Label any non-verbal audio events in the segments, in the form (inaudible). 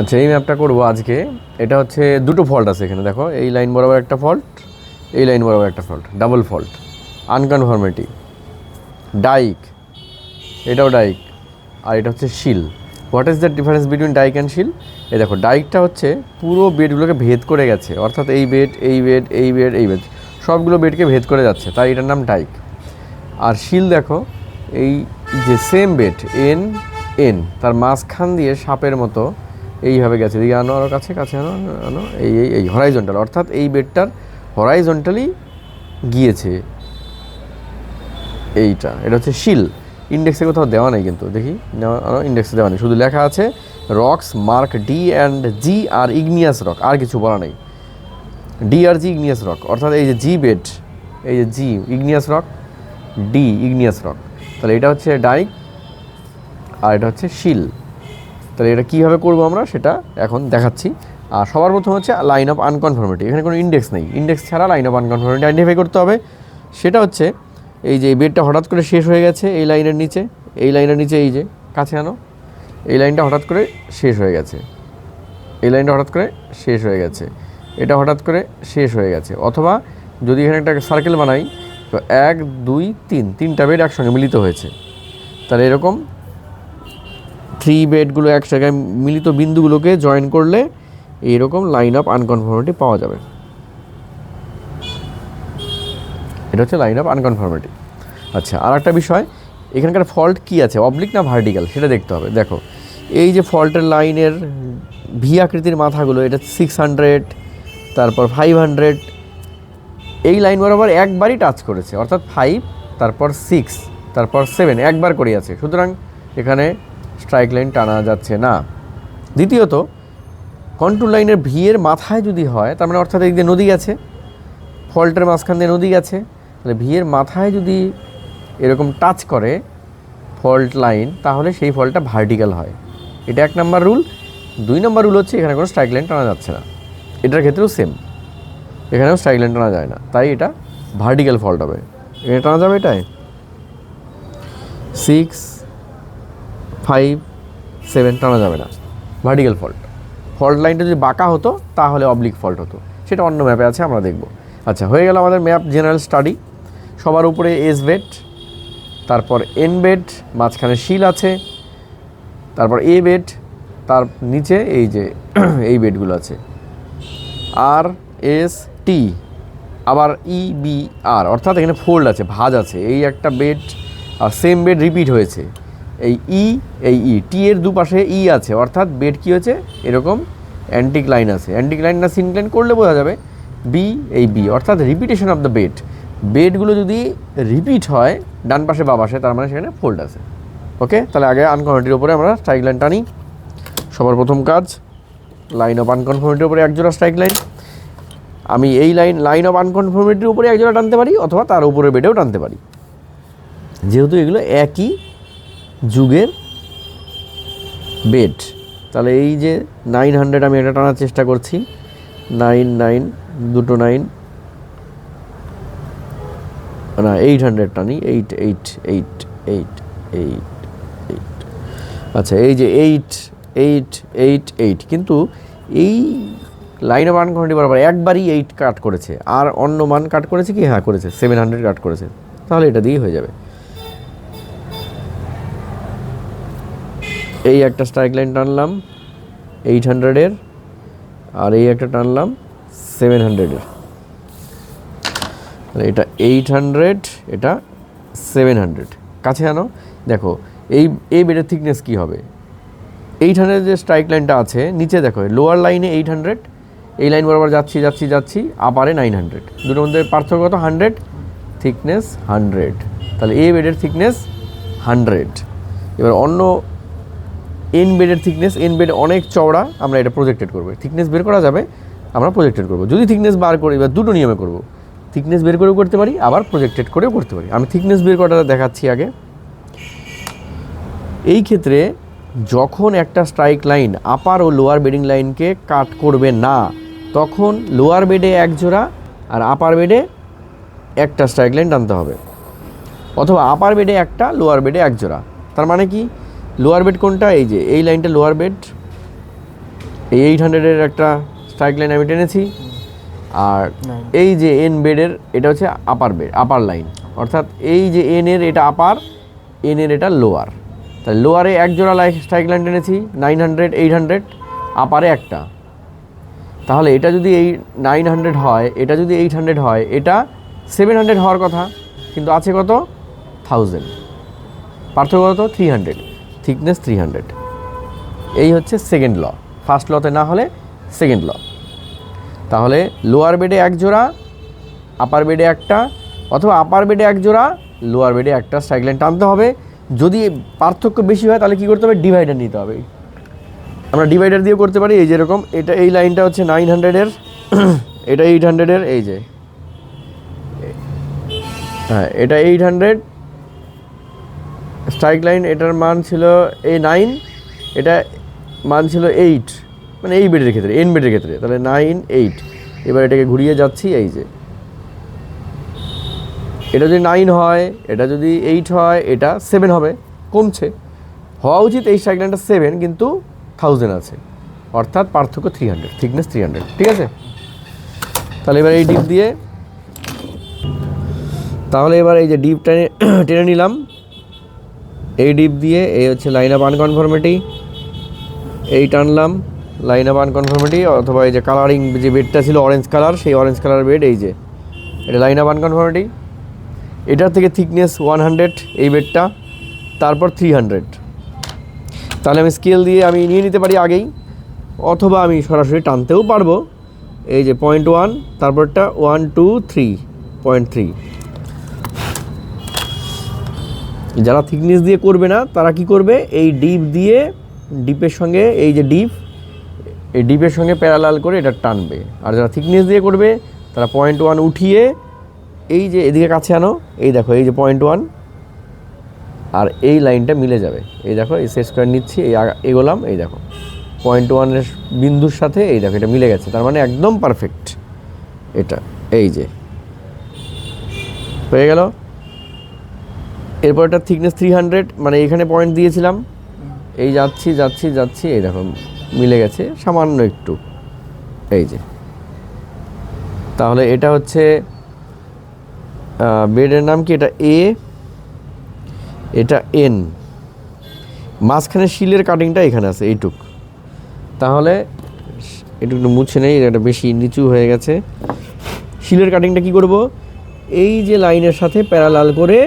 আচ্ছা এই ম্যাপটা করব আজকে। এটা হচ্ছে দুটো ফল্ট আছে এখানে, দেখো। এই লাইন বরাবর একটা ফল্ট এই লাইন বরাবর একটা fault double fault unconformity dike এটাও ডাইক আর এটা হচ্ছে sill. What is the difference between dike and sill? এই দেখো ডাইকটা হচ্ছে পুরো বেডগুলোকে ভেদ করে গেছে। অর্থাৎ এই বেড এই বেড এই বেড এই বেড, সবগুলো বেডকে ভেদ করে যাচ্ছে। তাই এটার নাম ডাইক আর শিল দেখো, এই যে সেম বেড এন এন তার মাঝখান দিয়ে সাপের মতো এইভাবে গেছে। দিকে আনো আরও কাছে কাছে আনো আনো এই এই এই হরাইজন্টাল অর্থাৎ এই বেডটার হরাইজন্টালি গিয়েছে। এইটা, এটা হচ্ছে শিল। ইন্ডেক্সে কোথাও দেওয়া নেই কিন্তু, দেখি। ইন্ডেক্সে দেওয়া নেই। শুধু লেখা আছে rocks mark D and G R igneous rock আর কিছু বলা নেই। ডি আর জি ইগনিয়াস রক অর্থাৎ এই যে জি বেড এই যে G igneous rock D igneous rock তাহলে এটা হচ্ছে ডাইক, আর এটা হচ্ছে শিল। তাহলে এটা কীভাবে করব আমরা সেটা এখন দেখাচ্ছি। আর সবার প্রথম হচ্ছে লাইন অফ আনকনফর্মিটি এখানে কোনো ইন্ডেক্স নেই। ইন্ডেক্স ছাড়া লাইন অফ আনকনফর্মিটি আইডেন্টিফাই করতে হবে। সেটা হচ্ছে এই যে বেডটা হঠাৎ করে শেষ হয়ে গেছে এই লাইনের নিচে। এই লাইনের নিচে এই যে কাছে আনো। এই লাইনটা হঠাৎ করে শেষ হয়ে গেছে। এই লাইনটা হঠাৎ করে শেষ হয়ে গেছে। এটা হঠাৎ করে শেষ হয়ে গেছে। অথবা যদি এখানে একটা সার্কেল বানাই, তো এক, দুই, তিন, তিনটা বেড একসঙ্গে মিলিত হয়েছে। তাহলে এরকম থ্রি বেডগুলো এক জায়গায় মিলিত বিন্দুগুলোকে জয়েন করলে এইরকম লাইন অফ আনকনফর্মিটি পাওয়া যাবে। এটা হচ্ছে লাইন অফ আনকনফর্মিটি আচ্ছা আর একটা বিষয়, এখানকার ফল্ট কি আছে? অবলিক না ভার্টিক্যাল সেটা দেখতে হবে। দেখো, এই যে ফল্টের লাইনের ভি আকৃতির মাথাগুলো, এটা সিক্স হান্ড্রেড তারপর ফাইভ হান্ড্রেড এই লাইন বরাবর একবারই টাচ করেছে। অর্থাৎ ফাইভ তারপর সিক্স তারপর সেভেন একবার করে আছে সুতরাং এখানে স্ট্রাইক লাইন টানা যাচ্ছে না। দ্বিতীয়ত কন্ট্রোল লাইনের ভিয়ের মাথায় যদি হয়, তার মানে অর্থাৎ যে নদী গেছে ফল্টের মাঝখান দিয়ে নদী গেছে, তাহলে ভিয়ের মাথায় যদি এরকম টাচ করে ফল্ট লাইন তাহলে সেই ফল্টটা ভার্টিক্যাল হয়। এটা এক নম্বর রুল দুই নম্বর রুল হচ্ছে এখানে কোনো স্ট্রাইক লাইন টানা যাচ্ছে না। এটার ক্ষেত্রেও সেম এখানেও স্ট্রাইক লাইন টানা যায় না। তাই এটা ভার্টিক্যাল ফল্ট হবে। এটা টানা যাবে এটাই। সিক্স ফাইভ সেভেন টানা যাবে না। ভার্টিক্যাল ফল্ট ফল্ট লাইনটা যদি বাঁকা হতো, তাহলে অবলিক ফল্ট হতো। সেটা অন্য ম্যাপে আছে, আমরা দেখব। আচ্ছা হয়ে গেল আমাদের ম্যাপ জেনারেল স্টাডি সবার উপরে এস বেড তারপর এন বেড মাঝখানে শিল আছে। তারপর এ বেড তার নিচে এই যে, (clears throat) এই বেডগুলো আছে। আর এস টি আবার ই বি আর অর্থাৎ এখানে ফোল্ড আছে, ভাজ আছে। এই একটা বেড আর সেম বেড রিপিট হয়েছে। এই ই এই ই, টি এর দুপাশে ই আছে, অর্থাৎ বেড কী হয়েছে? এরকম অ্যান্টিক লাইন আছে। অ্যান্টিক লাইন না সিনক্লাইন করলে বোঝা যাবে বি এই বি অর্থাৎ রিপিটেশন অফ দ্য বেড বেডগুলো যদি রিপিট হয়, ডান পাশে বা পাশে, তার মানে সেখানে ফোল্ড আছে। ওকে তাহলে আগে আনকনফার্মিটির উপরে আমরা স্ট্রাইক লাইন টানি। সবার প্রথম কাজ লাইন অফ আনকনফার্মিটির উপরে একজোড়া স্ট্রাইক লাইন আমি এই লাইন লাইন অফ আনকনফার্মিটির উপরে একজোড়া টানতে পারি, অথবা তার উপরে বেডেও টানতে পারি। যেহেতু এগুলো একই যুগের বেড তাহলে এই যে নাইন হান্ড্রেড আমি এটা টানার চেষ্টা করছি। নাইন নাইন দুটো নাইন না এইট হান্ড্রেড টানি eight eight eight eight eight eight আচ্ছা এই যে এইট এইট এইট এইট কিন্তু এই লাইন অফ আনকন্টি বরাবর একবারই এইট কাট করেছে। আর অন্য মান কাট করেছে কি? হ্যাঁ করেছে। সেভেন হান্ড্রেড কাট করেছে। তাহলে এটা দিয়েই হয়ে যাবে। এই একটা স্ট্রাইক লাইন টানলাম এইট হান্ড্রেডের আর এই একটা টানলাম সেভেন হান্ড্রেডের এটা এইট হান্ড্রেড এটা সেভেন হান্ড্রেড কাছে আনো, দেখো, এই এই বেডের থিকনেস কী হবে? এইট হান্ড্রেড যে স্ট্রাইক লাইনটা আছে, নিচে দেখো লোয়ার লাইনে এইট হান্ড্রেড এই লাইন বরাবর যাচ্ছি যাচ্ছি যাচ্ছি আপারে নাইন হান্ড্রেড দুটোর মধ্যে পার্থক্য কত? হান্ড্রেড থিকনেস হান্ড্রেড তাহলে এ বেডের থিকনেস হান্ড্রেড এবার অন্য এন বেডের থিকনেস এন বেড অনেক চওড়া, আমরা এটা প্রজেক্টেড করব। থিকনেস বের করা যাবে, আমরা প্রজেক্টেড করব। যদি থিকনেস বার করি, এবার দুটো নিয়মে করব। থিকনেস বের করেও করতে পারি, আবার প্রজেক্টেড করেও করতে পারি। আমি থিকনেস বের করাটা দেখাচ্ছি আগে। এই ক্ষেত্রে যখন একটা স্ট্রাইক লাইন আপার ও লোয়ার বেডিং লাইনকে কাট করবে না, তখন লোয়ার বেডে এক জোড়া আর আপার বেডে একটা স্ট্রাইক লাইন টানতে হবে। অথবা আপার বেডে একটা লোয়ার বেডে এক জোড়া। তার মানে কি? লোয়ার বেড কোনটা? এই যে এই লাইনটা লোয়ার বেড এই এইট হান্ড্রেডের একটা স্ট্রাইক লাইন আমি টেনেছি। আর এই যে এন বেডের এটা হচ্ছে আপার বেড আপার লাইন অর্থাৎ এই যে এন এর এটা আপার এন এর এটা লোয়ার তাহলে লোয়ারে এক জোড়া লাইন স্ট্রাইক লাইন টেনেছি নাইন হান্ড্রেড এইট হান্ড্রেড আপারে একটা। তাহলে এটা যদি এই নাইন হান্ড্রেড হয় এটা যদি এইট হান্ড্রেড হয় এটা সেভেন হান্ড্রেড হওয়ার কথা কিন্তু আছে কত? থাউজেন্ড পার্থক্য কত? Three hundred thickness three hundred. এই হচ্ছে সেকেন্ড ল ফার্স্ট লতে না হলে সেকেন্ড ল তাহলে লোয়ার বেডে এক জোড়া আপার বেডে একটা, অথবা আপার বেডে এক জোড়া লোয়ার বেডে একটা স্ট্রাইক লাইন টানতে হবে। যদি পার্থক্য বেশি হয়, তাহলে কী করতে হবে? ডিভাইডার নিতে হবে। আমরা ডিভাইডার দিয়ে করতে পারি, এই যেরকম এটা এই লাইনটা হচ্ছে নাইন হান্ড্রেডের (clears throat) এটা এইট হান্ড্রেডের এই যে। হ্যাঁ এটা এইট হান্ড্রেড স্ট্রাইক লাইন এটার মান ছিল এই নাইন এটা মান ছিল এইট মানে এই বেডের ক্ষেত্রে এন বেডের ক্ষেত্রে, তাহলে নাইন এইট এবার এটাকে ঘুরিয়ে যাচ্ছি, এই যে। এটা যদি নাইন হয়, এটা যদি এইট হয়, এটা সেভেন হবে, কমছে। হওয়া উচিত এই স্ট্রাইক লাইনটা সেভেন কিন্তু থাউজেন্ড আছে। অর্থাৎ পার্থক্য three hundred thickness three hundred ঠিক আছে? তাহলে এবার এই ডিপ দিয়ে, তাহলে এবার এই যে ডিপ টেনে টেনে নিলাম। এই ডিপ দিয়ে, এই হচ্ছে লাইন আপ আনকনফর্মিটি। এই টানলাম, লাইন আপ আনকনফর্মিটি, অথবা এই যে কালারিং যে বেডটা ছিল অরেঞ্জ কালার সেই অরেঞ্জ কালার বেড এই যে। এটা লাইন আপ আনকনফর্মিটি। এটার থেকে থিকনেস ওয়ান হান্ড্রেড এই বেডটা তারপর থ্রি হান্ড্রেড তাহলে আমি স্কেল দিয়ে আমি নিয়ে নিতে পারি আগেই, অথবা আমি সরাসরি টানতেও পারব। এই যে পয়েন্ট ওয়ান তারপরটা one two three point three যারা থিকনেস দিয়ে করবে না, তারা কি করবে? এই ডিপ দিয়ে ডিপের সঙ্গে এই যে ডিপ এই ডিপের সঙ্গে প্যারালাল করে এটা টানবে। আর যারা থিকনেস দিয়ে করবে, তারা পয়েন্ট ওয়ান উঠিয়ে এই যে এদিকে কাছে আনো, এই দেখো, এই যে পয়েন্ট ওয়ান আর এই লাইনটা মিলে যাবে। এই দেখো, এই সেট স্কোয়ার নিচ্ছি, এই এগোলাম, এই দেখো। পয়েন্ট ওয়ানের বিন্দুর সাথে এই দেখো, এটা মিলে গেছে। তার মানে একদম পারফেক্ট এটা, এই যে। হয়ে গেল? এরপর এটা থিকনেস থ্রি হান্ড্রেড মানে এখানে পয়েন্ট দিয়েছিলাম। এই যাচ্ছি যাচ্ছি যাচ্ছি এই দেখো মিলে গেছে সামান্য একটু। এই যে। তাহলে এটা হচ্ছে বেডের নাম কি? এটা এ এটা এন মাঝখানে শিলের কাটিংটা এখানে আছে এইটুক। তাহলে একটু একটু মুছে নেই এটা বেশি নিচু হয়ে গেছে। শিলের কাটিংটা কি করব? এই যে লাইনের সাথে প্যারালাল করে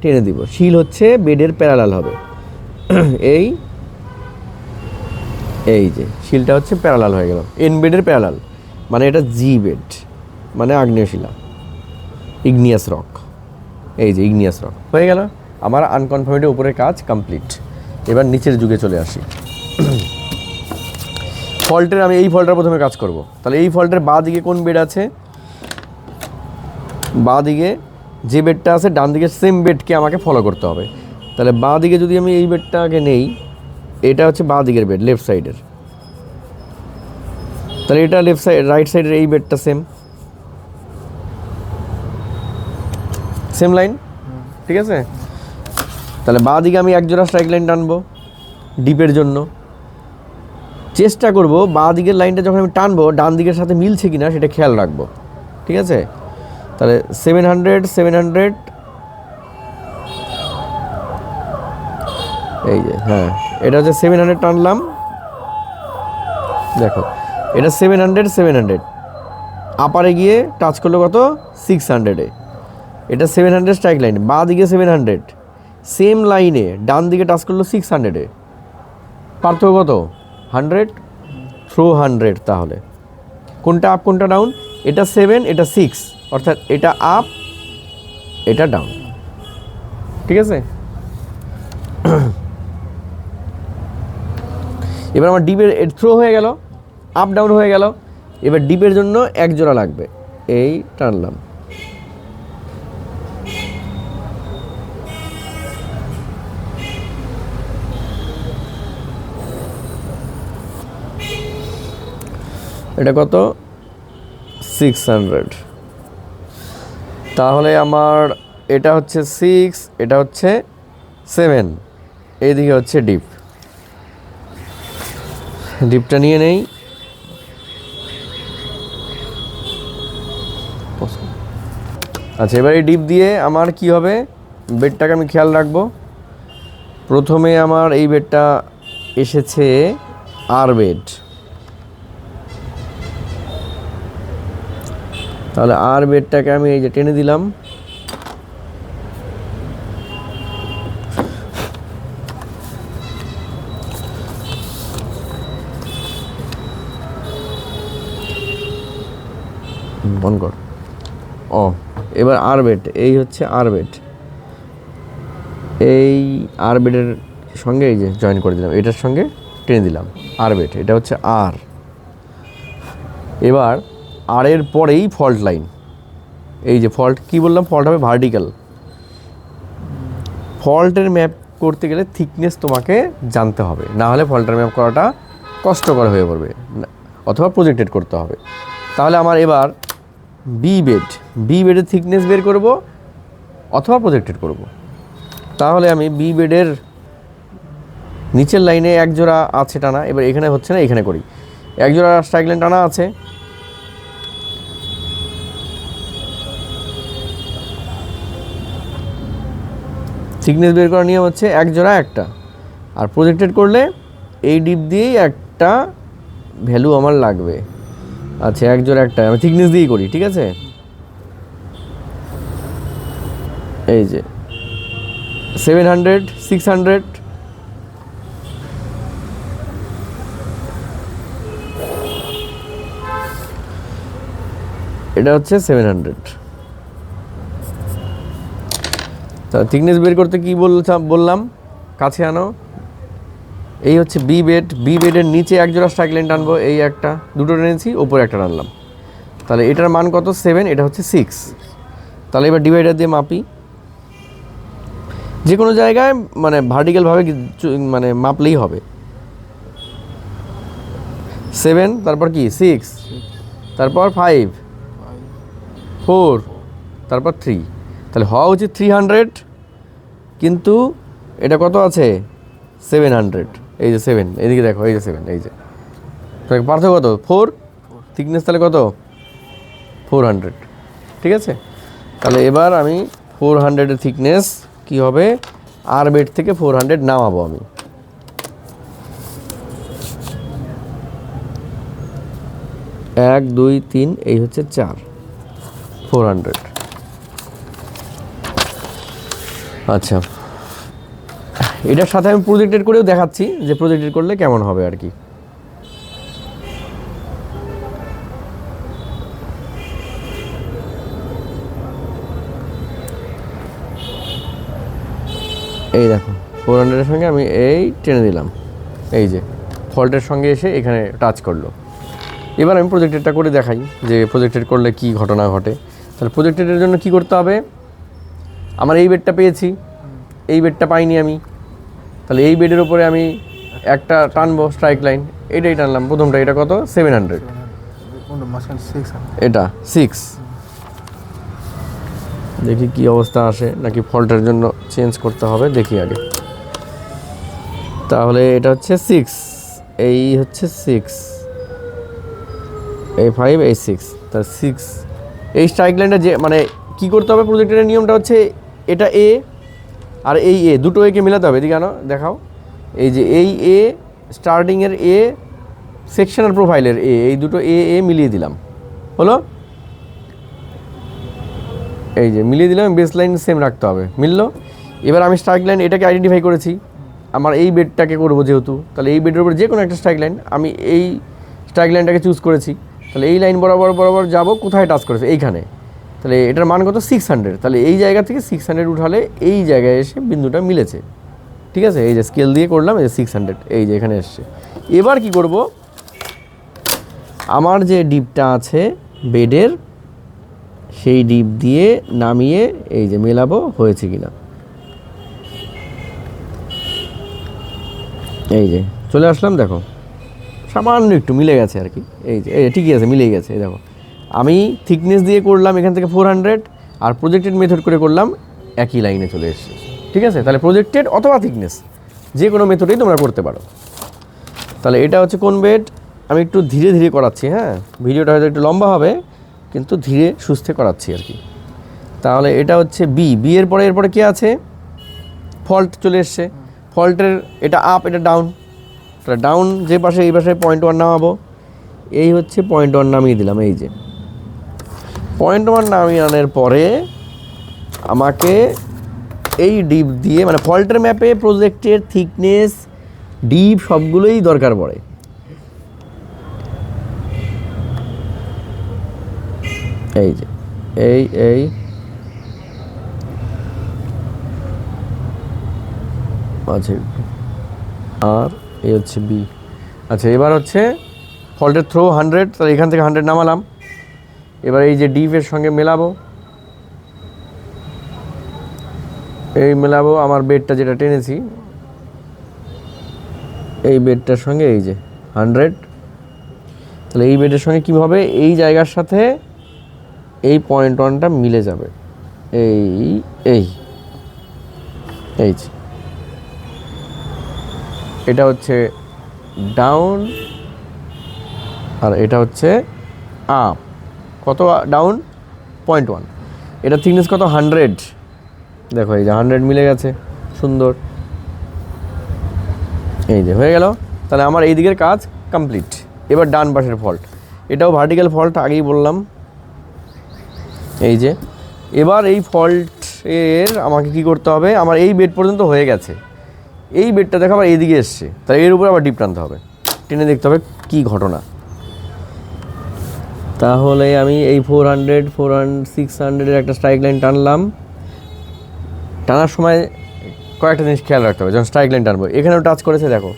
টেনে দিব। শিল হচ্ছে বেডের প্যারালাল হবে। (clears throat) এই এই যে, শিলটা হচ্ছে প্যারালাল হয়ে গেল। এন বেডের প্যারালাল মানে এটা জি বেড মানে আগ্নেয় শিলা। ইগনিয়াস রক, এই যে ইগনিয়াস রক। হয়ে গেল। আমার আনকনফার্মেটের উপরে কাজ কমপ্লিট। এবার নিচের যুগে চলে আসি। (clears throat) ফল্টের, আমি এই ফল্টের প্রথমে কাজ করব। তাহলে এই ফল্টের বাঁ দিকে কোন বেড আছে? বাঁ দিকে যে বেডটা আছে, ডান দিকে সেম বেডকে আমাকে ফলো করতে হবে। তাহলে বাঁ দিকে যদি আমি এই বেডটাকে নেই, এটা হচ্ছে বাঁ দিকের বেড লেফট সাইডের তাহলে এটা লেফট সাইড রাইট সাইডের এই বেডটা সেম সেম লাইন ঠিক আছে? তাহলে বাঁ দিকে আমি একজোড়া স্ট্রাইক লাইন টানবো ডিপের জন্য। চেষ্টা করব, বাঁ দিকের লাইনটা যখন আমি টানবো, ডান দিকের সাথে মিলছে কিনা সেটা খেয়াল রাখব। ঠিক আছে? তাহলে সেভেন হান্ড্রেড সেভেন হান্ড্রেড এই যে হ্যাঁ এটা হচ্ছে সেভেন হান্ড্রেড টানলাম দেখো, এটা সেভেন হান্ড্রেড সেভেন হান্ড্রেড আপারে গিয়ে টাচ করল কত? সিক্স হান্ড্রেডে এটা সেভেন হান্ড্রেড স্ট্রাইক লাইন বাঁ দিকে সেভেন হান্ড্রেড সেম লাইনে ডান দিকে টাচ করল সিক্স হান্ড্রেডে পার্থক্য কত? হান্ড্রেড থ্রো হান্ড্রেড তাহলে। কোনটা আপ কোনটা ডাউন এটা সেভেন এটা সিক্স অর্থাৎ এটা আপ এটা ডাউন ঠিক আছে? (clears throat) এবার আমার ডিপের থ্রো হয়ে গেল আপ ডাউন হয়ে গেল। এবার ডিপের জন্য এক জোড়া লাগবে। এই টানলাম। এটা কত? সিক্স হান্ড্রেড তাহলে আমার এটা হচ্ছে সিক্স এটা হচ্ছে সেভেন এইদিকে হচ্ছে ডিপ ডিপটা নিয়ে নেই। আচ্ছা এবার এই ডিপ দিয়ে আমার কি হবে? বেডটাকে আমি খেয়াল রাখব। প্রথমে আমার এই বেডটা এসেছে আর বেড তাহলে আর বেডটাকে আমি এই যে টেনে দিলাম। বন কর। ও, এবার আর বেড, এই হচ্ছে আর বেড। এই আর বেডের সঙ্গে এই যে জয়েন করে দিলাম, এটার সঙ্গে টেনে দিলাম, আর বেড, এটা হচ্ছে আর। এবার আর এর পরেই ফল্ট লাইন এই যে ফল্ট কি বললাম? ফল্ট হবে ভার্টিক্যাল ফল্টের ম্যাপ করতে গেলে থিকনেস তোমাকে জানতে হবে। না হলে ফল্টের ম্যাপ করাটা কষ্টকর হয়ে পড়বে। অথবা প্রজেক্টেড করতে হবে। তাহলে আমার এবার বি বেড বি বেডের থিকনেস বের করব অথবা প্রজেক্টেড করব। তাহলে আমি বি বেডের নিচের লাইনে এক জোড়া আছে টানা। এবার এখানে হচ্ছে না, এখানে করি। এক জোড়া স্ট্রাইক লাইন টানা আছে। থিকনেস বের করার নিয়ম হচ্ছে এক জোড়া একটা। আর প্রজেক্টেড করলে এই ডিপ দিয়েই একটা ভ্যালু আমার লাগবে। আচ্ছা এক জোড়া একটা, আমি থিকনেস দিয়েই করি, ঠিক আছে? এই যে সেভেন হান্ড্রেড সিক্স হান্ড্রেড এটা হচ্ছে সেভেন হান্ড্রেড তা থিকনেস বের করতে কি বলছিলাম বললাম? কাছে আনো। এই হচ্ছে বি বেড বি বেডের নিচে এক জোড়া স্ট্রাইক লাইন টানবো, এই একটা, দুটো টেনেছি, ওপরে একটা টানলাম। তাহলে এটার মান কত? সেভেন এটা হচ্ছে সিক্স তাহলে এবার ডিভাইডার দিয়ে মাপি। যে কোনো জায়গায় মানে ভার্টিক্যালভাবে মানে মাপলেই হবে। সেভেন তারপর কি? সিক্স তারপর ফাইভ ফোর তারপর থ্রি তাহলে হওয়া উচিত থ্রি হান্ড্রেড কিন্তু এটা কত আছে? সেভেন হান্ড্রেড এই যে সেভেন এইদিকে দেখো, এই যে সেভেন এই যে। তাহলে পার্থক্য কত? ফোর থিকনেস তাহলে কত? ফোর হান্ড্রেড ঠিক আছে? তাহলে এবার আমি ফোর হান্ড্রেডের থিকনেস কি হবে? আর বেড থেকে ফোর হান্ড্রেড নামাবো আমি। এক, দুই, তিন, এই হচ্ছে চার। ফোর হান্ড্রেড আচ্ছা। এটার সাথে আমি প্রজেক্টেড করেও দেখাচ্ছি যে প্রজেক্টেড করলে কেমন হবে আর কি। এই দেখো ফোর হান্ড্রেডের সঙ্গে আমি এই টেনে দিলাম। এই যে ফল্টের সঙ্গে এসে এখানে টাচ করল। এবার আমি প্রজেক্টেডটা করে দেখাই যে প্রজেক্টেড করলে কি ঘটনা ঘটে। তাহলে প্রজেক্টেডের জন্য কি করতে হবে? আমার এই বেডটা পেয়েছি এই বেডটা পাইনি আমি। তাহলে এই বেডের উপরে আমি একটা টানবো স্ট্রাইক লাইন এটাই টানলাম প্রথমটা এটা কত? সেভেন হান্ড্রেড এটা সিক্স দেখি কি অবস্থা আসে নাকি ফল্টের জন্য চেঞ্জ করতে হবে দেখি আগে। তাহলে এটা হচ্ছে সিক্স এই হচ্ছে সিক্স এই ফাইভ এই সিক্স তা সিক্স এই স্ট্রাইক লাইনটা যে মানে কি করতে হবে প্রজেক্টের নিয়মটা হচ্ছে এটা এ আর এই এ দুটো একে মেলাতে হবে, এদিকে আনো, দেখাও। এই যে এই এ স্টার্টিংয়ের এ সেকশনাল প্রোফাইলের এ এই দুটো এ এ মিলিয়ে দিলাম। হলো? এই যে মিলিয়ে দিলাম বেস লাইন সেম রাখতে হবে। মিললো? এবার আমি স্ট্রাইক লাইন এটাকে আইডেন্টিফাই করেছি। আমার এই বেডটাকে করব যেহেতু, তাহলে এই বেডের উপর যে কোনো একটা স্ট্রাইক লাইন আমি এই স্ট্রাইক লাইনটাকে চুজ করেছি। তাহলে এই লাইন বরাবর বরাবর যাব, কোথায় টাচ করেছে? এইখানে। তাহলে এটার মান কত? সিক্স হান্ড্রেড তাহলে এই জায়গা থেকে সিক্স হান্ড্রেড উঠালে এই জায়গায় এসে বিন্দুটা মিলেছে। ঠিক আছে? এই যে স্কেল দিয়ে করলাম, এই যে সিক্স হান্ড্রেড এই যে এখানে এসছে। এবার কি করব? আমার যে ডিপটা আছে বেডের, সেই ডিপ দিয়ে নামিয়ে এই যে মেলাবো, হয়েছে কিনা। এই যে, চলে আসলাম, দেখো। সামান্য একটু মিলে গেছে আর কি। এই যে ঠিকই আছে মিলে গেছে, এই দেখো। আমি থিকনেস দিয়ে করলাম এখান থেকে ফোর হান্ড্রেড আর প্রজেক্টেড মেথড করে করলাম একই লাইনে চলে এসেছে। ঠিক আছে? তাহলে প্রজেক্টেড অথবা থিকনেস যে কোনো মেথডেই তোমরা করতে পারো। তাহলে এটা হচ্ছে কোন বেড আমি একটু ধীরে ধীরে করাচ্ছি হ্যাঁ? ভিডিওটা হয়তো একটু লম্বা হবে, কিন্তু ধীরে সুস্থে করাচ্ছি আর কি। তাহলে এটা হচ্ছে বি বি এর পরে এরপরে কী আছে? ফল্ট চলে এসছে। ফল্টের এটা আপ এটা ডাউন তাহলে ডাউন যে পাশে, এই পাশে পয়েন্ট ওয়ান নামাবো। এই হচ্ছে পয়েন্ট ওয়ান নামিয়ে দিলাম, এই যে। পয়েন্ট ওয়ান নামিয়ে আনার পরে আমাকে এই ডিপ দিয়ে মানে ফল্টের ম্যাপে প্রজেক্টের থিকনেস ডিপ সবগুলোই দরকার পড়ে। এই যে, এই এই। আছে আর এই হচ্ছে বি আচ্ছা এবার হচ্ছে ফল্টের থ্রো হান্ড্রেড তাহলে এখান থেকে হান্ড্রেড নামালাম। এবার এই যে ডিপের সঙ্গে মেলাবো। এই মেলাবো আমার বেডটা যেটা টেনেছি। এই বেডটার সঙ্গে এই যে হান্ড্রেড। তাহলে এই বেডের সঙ্গে কী হবে? এই জায়গার সাথে এই পয়েন্ট ওয়ানটা মিলে যাবে। এই এই এই যে। এটা হচ্ছে ডাউন আর এটা হচ্ছে আপ। কত ডাউন পয়েন্ট ওয়ান এটা থিকনেস কত? হান্ড্রেড দেখো এই যে হান্ড্রেড মিলে গেছে। সুন্দর। এই যে, হয়ে গেল। তাহলে আমার এই দিকের কাজ কমপ্লিট এবার ডান পাশের ফল্ট এটাও ভার্টিক্যাল ফল্ট আগেই বললাম। এই যে, এবার এই ফল্ট এর আমাকে কি করতে হবে? আমার এই বেড পর্যন্ত হয়ে গেছে। এই বেডটা দেখো আবার এইদিকে এসছে। তাহলে এর উপর আবার ডিপ টানতে হবে। টেনে দেখতে হবে কী ঘটনা। তাহলে আমি এই four hundred four hundred six হান্ড্রেডের একটা স্ট্রাইক লাইন টানলাম। টানার সময় কয়েকটা জিনিস খেয়াল রাখতে হবে যখন স্ট্রাইক লাইন টানবো। এখানেও টাচ করেছে দেখো।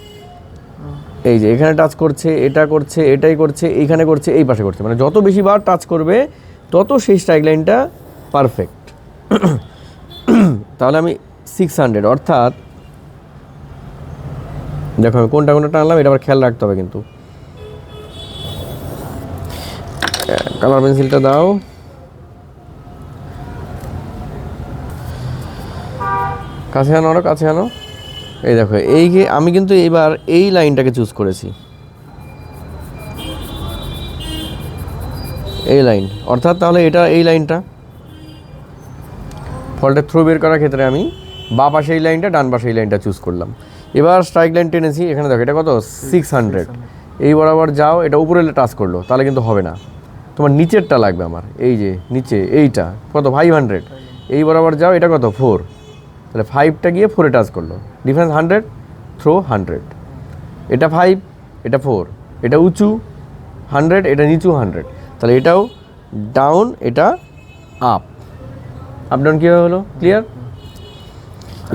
এই যে এখানে টাচ করছে এটা করছে এটাই করছে এইখানে করছে এই পাশে করছে। মানে যত বেশি বার টাচ করবে তত সেই স্ট্রাইক লাইনটা পারফেক্ট তাহলে আমি সিক্স হান্ড্রেড অর্থাৎ দেখো আমি কোনটা কোনটা টানলাম এটা আবার খেয়াল রাখতে হবে কিন্তু। কালার পেন্সিলটা দাও। কাছে আনো আরও, কাছে আনো। এই দেখো, এই আমি কিন্তু এবার এই লাইনটাকে চুজ করেছি। এই লাইন, অর্থাৎ তাহলে এটা এই লাইনটা। ফলটা থ্রো বের করার ক্ষেত্রে আমি বা পাশে এই লাইনটা, ডান পাশে এই লাইনটা চুজ করলাম। এবার স্ট্রাইক লাইন টেনেছি, এখানে দেখো, এটা কত? সিক্স হান্ড্রেড এই বরাবর যাও, এটা উপরে টাচ করল, তাহলে কিন্তু হবে না। তোমার নিচেরটা লাগবে আমার, এই যে নিচে, এইটা, কত? ফাইভ হান্ড্রেড এই বরাবর যাও, এটা কত? ফোর তাহলে ফাইভটা গিয়ে ফোরে টাচ করল। ডিফারেন্স হান্ড্রেড থ্রো হান্ড্রেড এটা ফাইভ এটা ফোর এটা উঁচু হান্ড্রেড এটা নিচু হান্ড্রেড তাহলে এটাও ডাউন এটা আপ আপ ডাউন কীভাবে হলো? ক্লিয়ার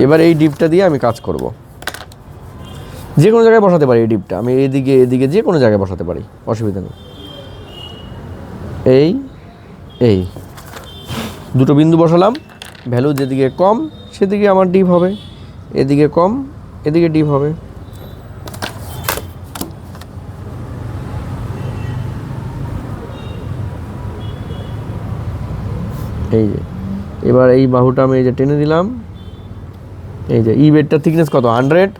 এবার এই ডিপটা দিয়ে আমি কাজ করব। যে কোনো জায়গায় বসাতে পারি এই ডিপটা আমি এদিকে এদিকে যে কোনো জায়গায় বসাতে পারি। অসুবিধা নেই। এই এই। দুটো বিন্দু বসালাম ভ্যালু যেদিকে কম, সেদিকে আমার ডিপ হবে। এদিকে কম, এদিকে ডিপ হবে। এই যে, এবার এই বাহুটা আমি এই যে টেনে দিলাম। এই যে ই বেডটার থিকনেস কত? হান্ড্রেড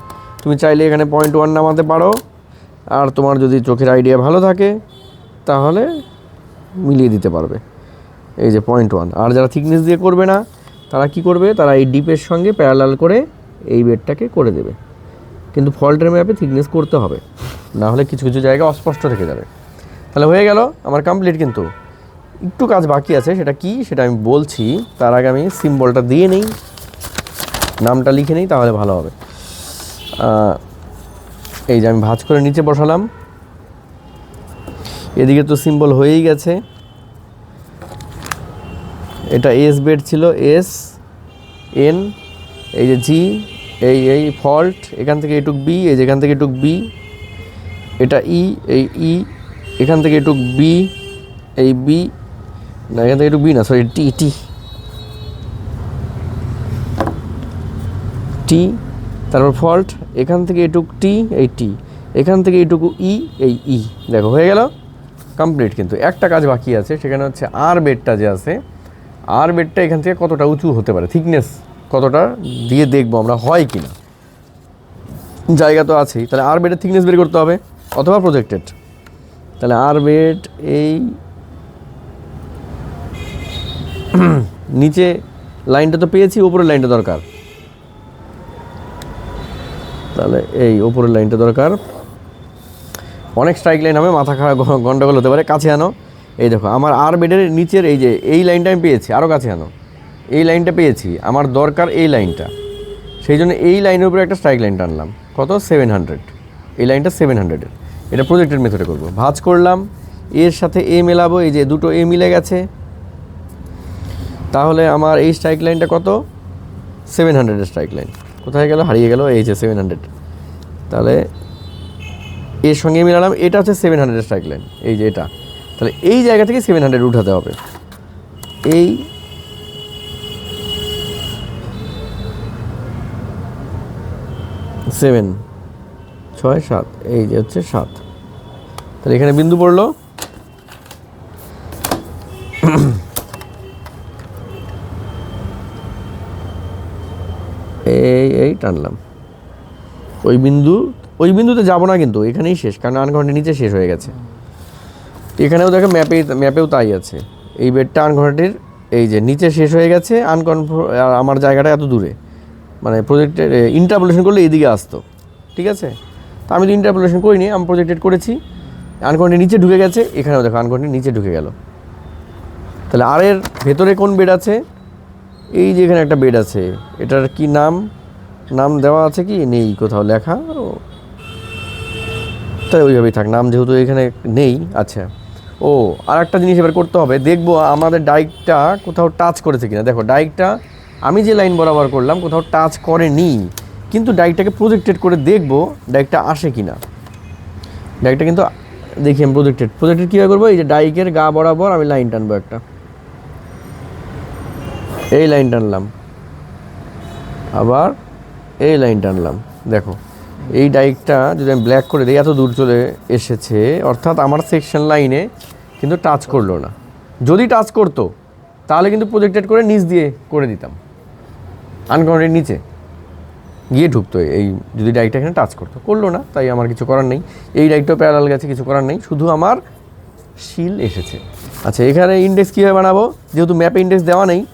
তুমি চাইলে এখানে পয়েন্ট ওয়ান নামাতে পারো। আর তোমার যদি চোখের আইডিয়া ভালো থাকে, তাহলে মিলিয়ে দিতে পারবে। এই যে পয়েন্ট ওয়ান আর যারা থিকনেস দিয়ে করবে না, তারা কি করবে? তারা এই ডিপের সঙ্গে প্যারালাল করে এই বেডটাকে করে দেবে। কিন্তু ফল্টের ম্যাপে থিকনেস করতে হবে। না হলে কিছু কিছু জায়গা অস্পষ্ট থেকে যাবে। তাহলে হয়ে গেল আমার কমপ্লিট কিন্তু। একটু কাজ বাকি আছে, সেটা কি? সেটা আমি বলছি, তার আগে আমি সিম্বলটা দিয়ে নেই। নামটা লিখে নেই, তাহলে ভালো হবে। এই যে আমি ভাঁজ করে নিচে বসালাম। এদিকে তো সিম্বল হয়েই গেছে। এটা এস বেড ছিল এস এন এই যে জি এই এই ফল্ট এখান থেকে এটুক বি এই যেখান থেকে এটুক বি এটা ই এই ই এখান থেকে এটুক বি এই বি না, এখান থেকে একটু বি না সরি টি টি টি তারপর ফল্ট এখান থেকে এটুক টি এই টি এখান থেকে এটুকু ই এই ই দেখো, হয়ে গেল? কমপ্লিট কিন্তু। একটা কাজ বাকি আছে, সেখানে হচ্ছে আর বেডটা যে আছে আর বেডটা এখান থেকে কতটা উঁচু হতে পারে থিকনেস কতটা দিয়ে দেখব আমরা হয় কি না জায়গা তো আছেই, তাহলে আর বেডের থিকনেস বের করতে হবে, অথবা প্রজেক্টেড তাহলে আর বেড এই (clears throat) নিচে লাইনটা তো পেয়েছি, উপরের লাইনটা দরকার। তাহলে এই উপরের লাইনটা দরকার। অনেক স্ট্রাইক লাইন হবে মাথা খারাপ গন্ডগোল হতে পারে। কাছে আনো। এই দেখো, আমার আর বেডের নিচের এই যে, এই লাইনটা আমি পেয়েছি আরও কাছে আনো। এই লাইনটা পেয়েছি, আমার দরকার এই লাইনটা সেই জন্য এই লাইনের উপরে একটা স্ট্রাইক লাইন টানলাম কত? সেভেন হান্ড্রেড এই লাইনটা সেভেন হান্ড্রেডের এটা প্রজেক্টেড মেথডে করব। ভাজ করলাম, এর সাথে এ মেলাবো, এই যে দুটো এ মিলে গেছে। তাহলে আমার এই স্ট্রাইক লাইনটা কত? সেভেন হান্ড্রেডের স্ট্রাইক লাইন কোথায় গেল? হারিয়ে গেল, এই যে সেভেন হান্ড্রেড তাহলে এর সঙ্গে মিলালাম, এটা হচ্ছে সেভেন হান্ড্রেড স্ট্রাইক লাইন এই যে এটা। তাহলে এই জায়গা থেকে সেভেন হান্ড্রেড উঠাতে হবে। এই সেভেন ছয়, সাত, এই যে হচ্ছে সাত। তাহলে এখানে বিন্দু পড়ল। এই এই টানলাম। ওই বিন্দু ওই বিন্দুতে যাব না কিন্তু, এখানেই শেষ, কারণ আনঘন্টের নিচে শেষ হয়ে গেছে। এখানেও দেখো ম্যাপে ম্যাপেও তাই আছে। এই বেডটা আনঘন্টের এই যে নিচে শেষ হয়ে গেছে আর আমার জায়গাটা এত দূরে। মানে প্রজেক্টের ইন্টারপোলেশন করলে এইদিকে আসতো, ঠিক আছে? তো আমি তো ইন্টারপোলেশন করিনি, আমি প্রজেক্টেড করেছি। আনকন্টের নিচে ঢুকে গেছে, এখানেও দেখো আনকন্টের নিচে ঢুকে গেল। তাহলে আর এর ভেতরে কোন বেড আছে? এই যে এখানে একটা বেড আছে, এটার কি নাম? নাম দেওয়া আছে কি? নেই কোথাও লেখা। তাই ওইভাবেই থাক, নাম যেহেতু এখানে নেই আচ্ছা। ও আর একটা জিনিস এবার করতে হবে, দেখব আমাদের ডাইকটা কোথাও টাচ করেছে কিনা। দেখো, ডাইকটা, আমি যে লাইন বরাবর করলাম, কোথাও টাচ করেনি, কিন্তু ডাইকটাকে প্রজেক্টেড করে দেখব ডাইকটা আসে কি না ডাইকটা কিন্তু, দেখি আমি প্রজেক্টেড প্রজেক্টেড কীভাবে করব? এই যে ডাইকের গা বরাবর আমি লাইন টানবো একটা। এই লাইন টানলাম। আবার এই লাইন টানলাম, দেখো। এই ডাইকটা যদি আমি ব্ল্যাক করে দিই, এত দূর চলে এসেছে। অর্থাৎ আমার সেকশন লাইনে কিন্তু টাচ করল না। যদি টাচ করতো, তাহলে কিন্তু প্রজেক্টেড করে নিচ দিয়ে করে দিতাম। আনকাউন্টের নিচে। গিয়ে ঢুকতো এই যদি ডাইকটা এখানে টাচ করতো। করল না, তাই আমার কিছু করার নেই। এই ডাইকটাও প্যারালাল গেছে, কিছু করার নেই। শুধু আমার শিল এসেছে। আচ্ছা এখানে ইন্ডেক্স কীভাবে বানাবো? যেহেতু ম্যাপে ইন্ডেক্স দেওয়া নেই,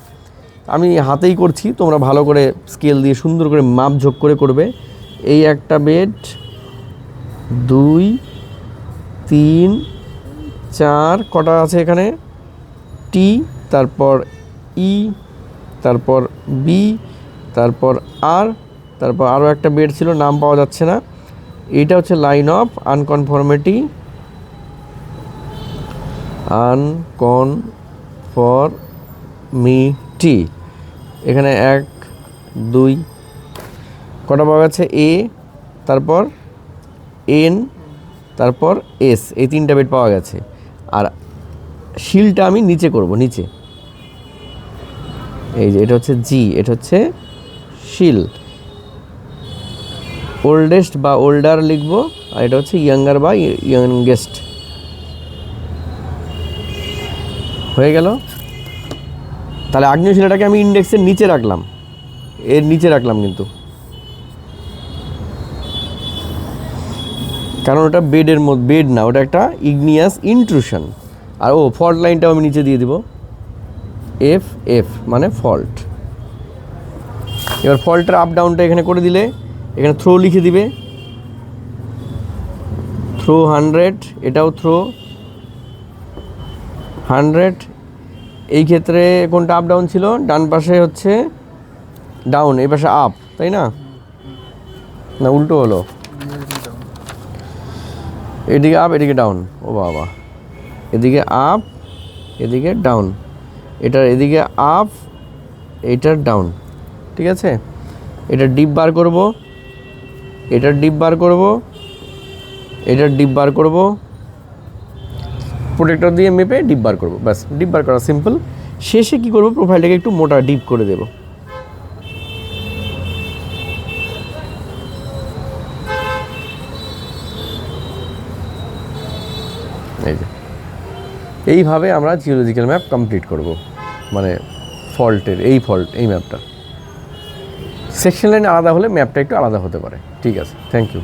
আমি হাতেই করছি। তোমরা ভালো করে স্কেল দিয়ে সুন্দর করে মাপ ঝোঁক করে করবে। এই একটা বেড, দুই, তিন, চার, কটা আছে এখানে? টি তারপর ই তারপর বি তারপর আর তারপর আরও একটা বেড ছিল, নাম পাওয়া যাচ্ছে না। এটা হচ্ছে লাইন অফ আনকনফর্মেটি আনকনফর্মিটি, আনকনফরমিটি। এখানে এক, দুই কটা পাওয়া গেছে এ তারপর এন তারপর এস এই তিনটা বেড পাওয়া গেছে। আর শিলটা আমি নিচে করব, নিচে। এই যে, এটা হচ্ছে জি এটা হচ্ছে শিল। ওল্ডেস্ট বা ওল্ডার লিখব, আর এটা হচ্ছে ইয়াঙ্গার বা ইয়াংগেস্ট হয়ে গেল? তাহলে আগ্নেয় শিলাটাকে আমি ইন্ডেক্সের নিচে রাখলাম। এর নিচে রাখলাম কিন্তু। কারণ ওটা বেডের মধ্যে বেড না, ওটা একটা ইগনিয়াস ইন্ট্রুশন আর ও ফল্ট লাইনটাও আমি নিচে দিয়ে দিব। এফ এফ মানে ফল্ট এবার ফল্টের আপ ডাউনটা এখানে করে দিলে, এখানে থ্রো লিখে দিবে। থ্রো হান্ড্রেড এটাও থ্রো হান্ড্রেড এই ক্ষেত্রে কোনটা আপ ডাউন ছিল? ডান পাশে হচ্ছে ডাউন এই পাশে আপ তাই না? না, উল্টো হলো। এদিকে আপ এদিকে ডাউন ও বাবা। এদিকে আপ এদিকে ডাউন এটার এদিকে আপ এটার ডাউন ঠিক আছে? এটা ডিপ বার করব। এটার ডিপ বার করব। এটার ডিপ বার করব। প্রোটেক্টর দিয়ে মেপে ডিপ বার করব। ব্যাস ডিপ বার করা সিম্পল শেষে কি করব? প্রোফাইলটাকে একটু মোটা ডিপ করে দেব এই যে এইভাবে আমরা জিওলজিক্যাল ম্যাপ কমপ্লিট করব। মানে ফল্টের এই ফল্ট এই ম্যাপটা সেকশন লাইন আলাদা হলে ম্যাপটা একটু আলাদা হতে পারে। ঠিক আছে। Thank you